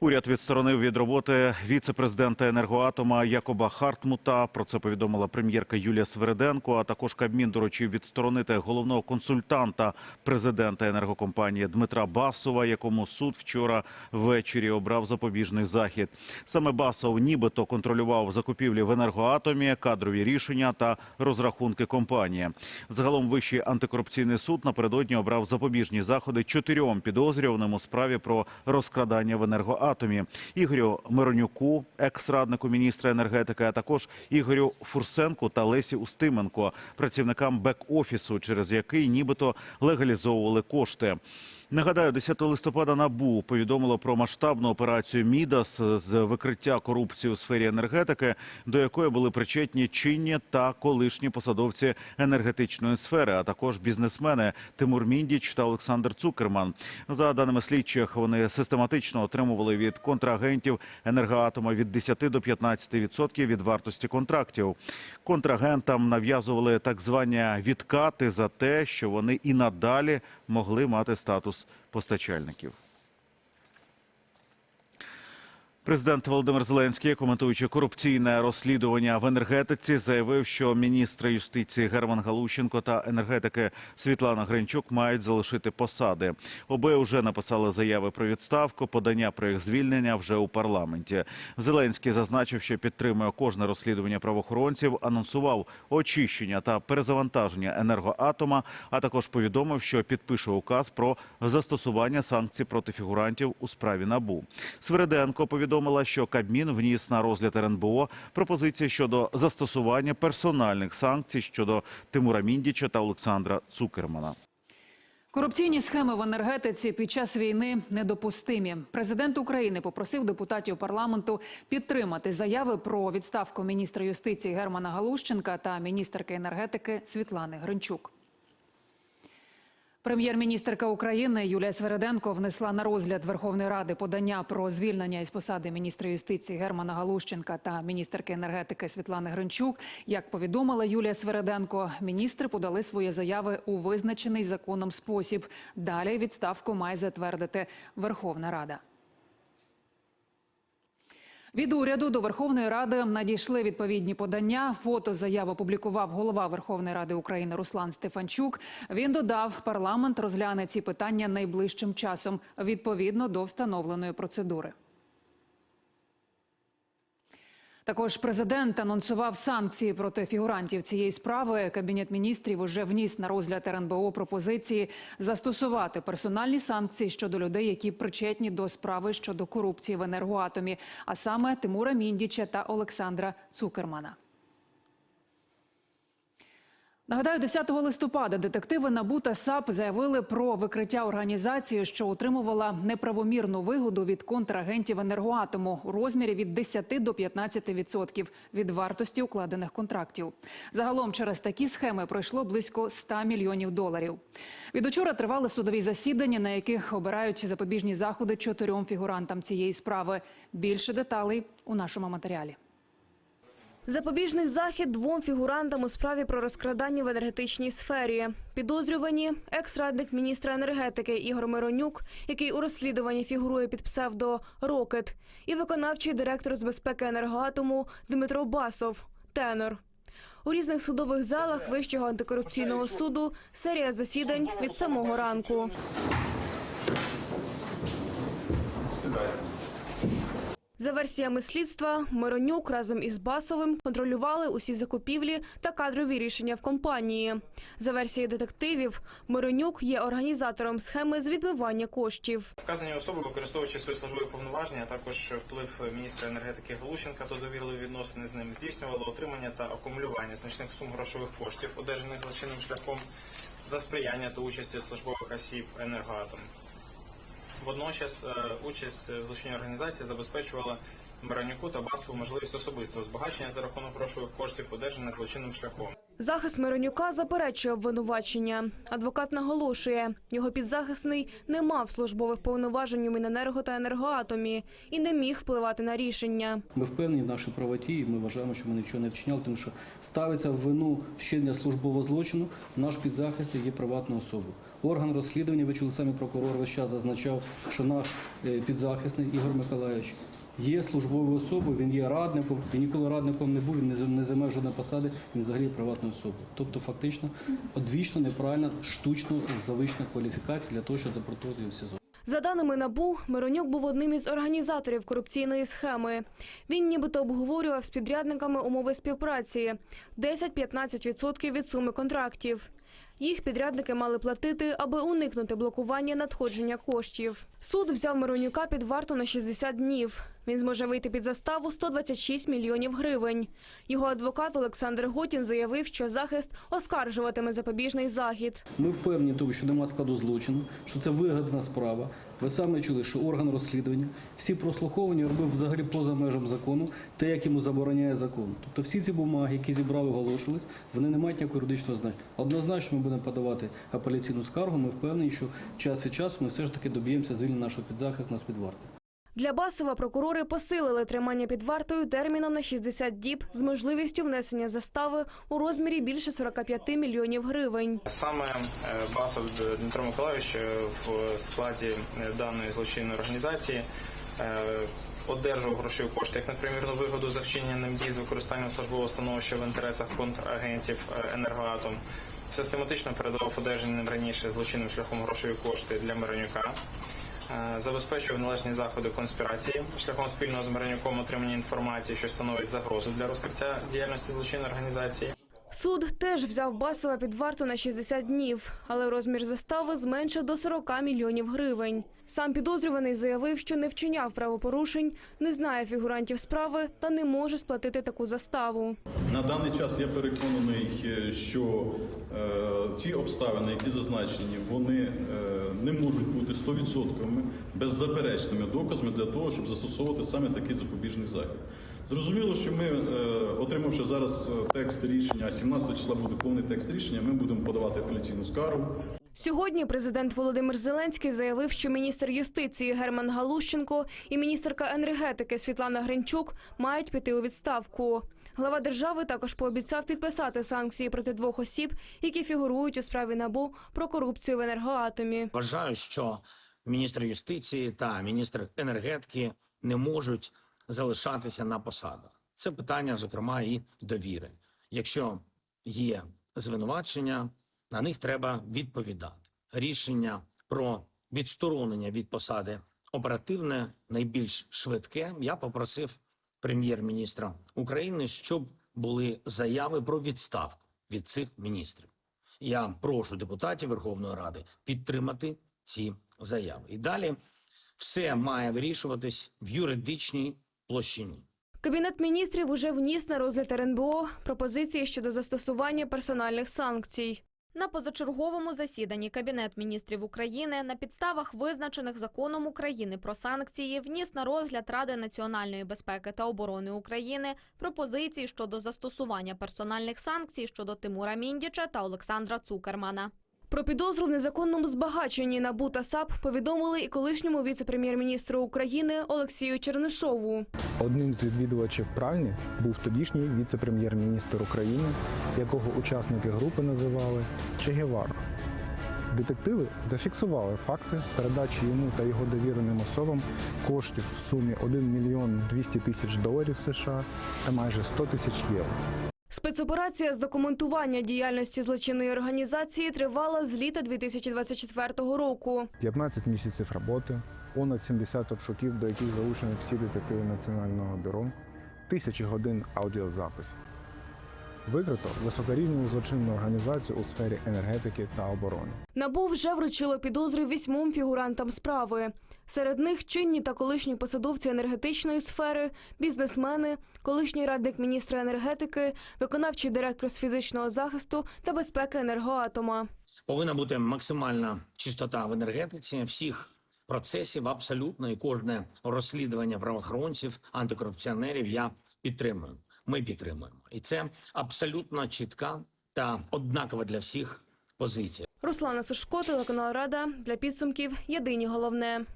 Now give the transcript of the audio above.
Уряд відсторонив від роботи віце-президента енергоатома Якоба Хартмута. Про це повідомила прем'єрка Юлія Свериденко. А також Кабмін доручив відсторонити головного консультанта президента енергокомпанії Дмитра Басова, якому суд вчора ввечері обрав запобіжний захід. Саме Басов нібито контролював закупівлі в енергоатомі, кадрові рішення та розрахунки компанії. Загалом вищий антикорупційний суд напередодні обрав запобіжні заходи чотирьом підозрюваним у справі про розкрадання в енергоатомі. Ігорю Миронюку, екс-раднику міністра енергетики, а також Ігорю Фурсенку та Лесі Устименко, працівникам бек-офісу, через який нібито легалізовували кошти. Нагадаю, 10 листопада НАБУ повідомило про масштабну операцію «Мідас» з викриття корупції у сфері енергетики, до якої були причетні чинні та колишні посадовці енергетичної сфери, а також бізнесмени Тимур Міндіч та Олександр Цукерман. За даними слідчих, вони систематично отримували від контрагентів енергоатома від 10 до 15% від вартості контрактів. Контрагентам нав'язували так звані відкати за те, що вони і надалі могли мати статус постачальників. Президент Володимир Зеленський, коментуючи корупційне розслідування в енергетиці, заявив, що міністри юстиції Герман Галущенко та енергетики Світлана Гринчук мають залишити посади. Обоє вже написали заяви про відставку. Подання про їх звільнення вже у парламенті. Зеленський зазначив, що підтримує кожне розслідування правоохоронців, анонсував очищення та перезавантаження енергоатома, а також повідомив, що підпише указ про застосування санкцій проти фігурантів у справі НАБУ. Свериденко повідомила, що Кабмін вніс на розгляд РНБО пропозиції щодо застосування персональних санкцій щодо Тимура Міндіча та Олександра Цукермана. Корупційні схеми в енергетиці під час війни недопустимі. Президент України попросив депутатів парламенту підтримати заяви про відставку міністра юстиції Германа Галущенка та міністерки енергетики Світлани Гринчук. Прем'єр-міністерка України Юлія Свереденко внесла на розгляд Верховної Ради подання про звільнення із посади міністра юстиції Германа Галущенка та міністерки енергетики Світлани Гринчук. Як повідомила Юлія Свереденко, міністри подали свої заяви у визначений законом спосіб. Далі відставку має затвердити Верховна Рада. Від уряду до Верховної Ради надійшли відповідні подання. Фото заяв опублікував голова Верховної Ради України Руслан Стефанчук. Він додав, парламент розгляне ці питання найближчим часом відповідно до встановленої процедури. Також президент анонсував санкції проти фігурантів цієї справи. Кабінет міністрів уже вніс на розгляд РНБО пропозиції застосувати персональні санкції щодо людей, які причетні до справи щодо корупції в енергоатомі, а саме Тимура Міндіча та Олександра Цукермана. Нагадаю, 10 листопада детективи НАБУ та САП заявили про викриття організації, що отримувала неправомірну вигоду від контрагентів енергоатому у розмірі від 10 до 15% від вартості укладених контрактів. Загалом через такі схеми пройшло близько 100 мільйонів доларів. Від учора тривали судові засідання, на яких обирають запобіжні заходи чотирьом фігурантам цієї справи. Більше деталей у нашому матеріалі. Запобіжний захід двом фігурантам у справі про розкрадання в енергетичній сфері. Підозрювані екс-радник міністра енергетики Ігор Миронюк, який у розслідуванні фігурує під псевдо «Рокет», і виконавчий директор з безпеки енергоатому Дмитро Басов Тенор. У різних судових залах Вищого антикорупційного суду серія засідань від самого ранку. За версіями слідства, Миронюк разом із Басовим контролювали усі закупівлі та кадрові рішення в компанії. За версією детективів, Миронюк є організатором схеми з відмивання коштів. Вказані особи, використовуючи свої службові повноваження, а також вплив міністра енергетики Галущенка та довірливі відносини з ним, здійснювали отримання та акумулювання значних сум грошових коштів, одержаних злочинним шляхом за сприяння та участі службових осіб енергоатом. Водночас е, участь в злочинній організації забезпечувала Баранюку та Басову можливість особистого збагачення за рахунок грошових коштів, одержаних злочинним шляхом. Захист Миронюка заперечує обвинувачення. Адвокат наголошує, його підзахисний не мав службових повноважень у Міненерго та енергоатомі і не міг впливати на рішення. Ми впевнені в нашій правоті, і ми вважаємо, що ми нічого не вчиняли, тому що ставиться в вину вчинення службового злочину. Наш підзахист є приватною особою. Орган розслідування, ви чули самі прокурор весь час зазначав, що наш е, підзахисний Ігор Миколаївич є службовою особою, він є радником, він ніколи радником не був, він не за- не займає жодної посади, він взагалі є приватною особою. Тобто, фактично, одвічно неправильна, штучно завищена кваліфікація для того, щоб запортувати його в СІЗО. За даними НАБУ, Миронюк був одним із організаторів корупційної схеми. Він нібито обговорював з підрядниками умови співпраці – 10-15% від суми контрактів. Їх підрядники мали платити, аби уникнути блокування надходження коштів. Суд взяв Миронюка під варту на 60 днів. Він зможе вийти під заставу 126 мільйонів гривень. Його адвокат Олександр Готін заявив, що захист оскаржуватиме запобіжний захід. Ми впевнені, тому, що нема складу злочину, що це вигадана справа. Ви самі чули, що орган розслідування всі прослуховування робив взагалі поза межам закону, те, як йому забороняє закон. Тобто всі ці бумаги, які зібрали, оголошувались, вони не мають ніякого юридичного значення. Однозначно, ми будемо подавати апеляційну скаргу. Ми впевнені, що час від часу ми все ж таки доб'ємося звільнення нашого підзахисного з-під варти. Для Басова прокурори посилили тримання під вартою терміном на 60 діб з можливістю внесення застави у розмірі більше 45 мільйонів гривень. Саме е, Басов Дмитро Миколаївич е, в складі е, даної злочинної організації одержував грошові кошти як непримірну вигоду за вчинення ним дій з використанням службового становища в інтересах контрагентів енергоатом. Систематично передавав одержані ним раніше злочинним шляхом грошові кошти для Миронюка. Е, Забезпечував належні заходи конспірації шляхом спільного з Миронюком отримання інформації, що становить загрозу для розкриття діяльності злочинної організації. Суд теж взяв Басова під варту на 60 днів, але розмір застави зменшив до 40 мільйонів гривень. Сам підозрюваний заявив, що не вчиняв правопорушень, не знає фігурантів справи та не може сплатити таку заставу. На даний час я переконаний, е, що е, ці обставини, які зазначені, вони е, не можуть бути 100% беззаперечними доказами для того, щоб застосовувати саме такий запобіжний захід. Зрозуміло, що ми, е, отримавши зараз е, текст рішення, а 17 числа буде повний текст рішення, ми будемо подавати апеляційну скаргу. Сьогодні президент Володимир Зеленський заявив, що міністр юстиції Герман Галущенко і міністерка енергетики Світлана Гринчук мають піти у відставку. Глава держави також пообіцяв підписати санкції проти двох осіб, які фігурують у справі набу про корупцію в енергоатомі. Вважаю, що міністр юстиції та міністр енергетики не можуть залишатися на посадах. Це питання, зокрема, і довіри. Якщо є звинувачення, на них треба відповідати. Рішення про відсторонення від посади оперативне, найбільш швидке. Я попросив прем'єр-міністра України, щоб були заяви про відставку від цих міністрів. Я прошу депутатів Верховної Ради підтримати ці заяви. І далі все має вирішуватись в юридичній площині. Кабінет міністрів уже вніс на розгляд РНБО пропозиції щодо застосування персональних санкцій. На позачерговому засіданні Кабінет міністрів України на підставах визначених законом України про санкції вніс на розгляд Ради національної безпеки та оборони України пропозиції щодо застосування персональних санкцій щодо Тимура Міндіча та Олександра Цукермана. Про підозру в незаконному збагаченні НАБУ та САП повідомили і колишньому віце-прем'єр-міністру України Олексію Чернишову. Одним з відвідувачів пральні був тодішній віце-прем'єр-міністр України, якого учасники групи називали Че Гевара. Детективи зафіксували факти передачі йому та його довіреним особам коштів в сумі 1 мільйон 200 тисяч доларів США та майже 100 тисяч євро. Спецоперація з документування діяльності злочинної організації тривала з літа 2024 року. 15 місяців роботи, понад 70 обшуків, до яких залучені всі детективи Національного бюро, тисячі годин аудіозаписів. Викрито високорівневу злочинну організацію у сфері енергетики та оборони. НАБУ вже вручило підозри вісьмом фігурантам справи. Серед них чинні та колишні посадовці енергетичної сфери, бізнесмени, колишній радник міністра енергетики, виконавчий директор з фізичного захисту та безпеки енергоатома. Повинна бути максимальна чистота в енергетиці всіх процесів абсолютно і кожне розслідування правоохоронців, антикорупціонерів я підтримую. Ми підтримуємо, і це абсолютно чітка та однакова для всіх позиція. Руслана Сушко, телеканал Рада для підсумків. Єдині головне.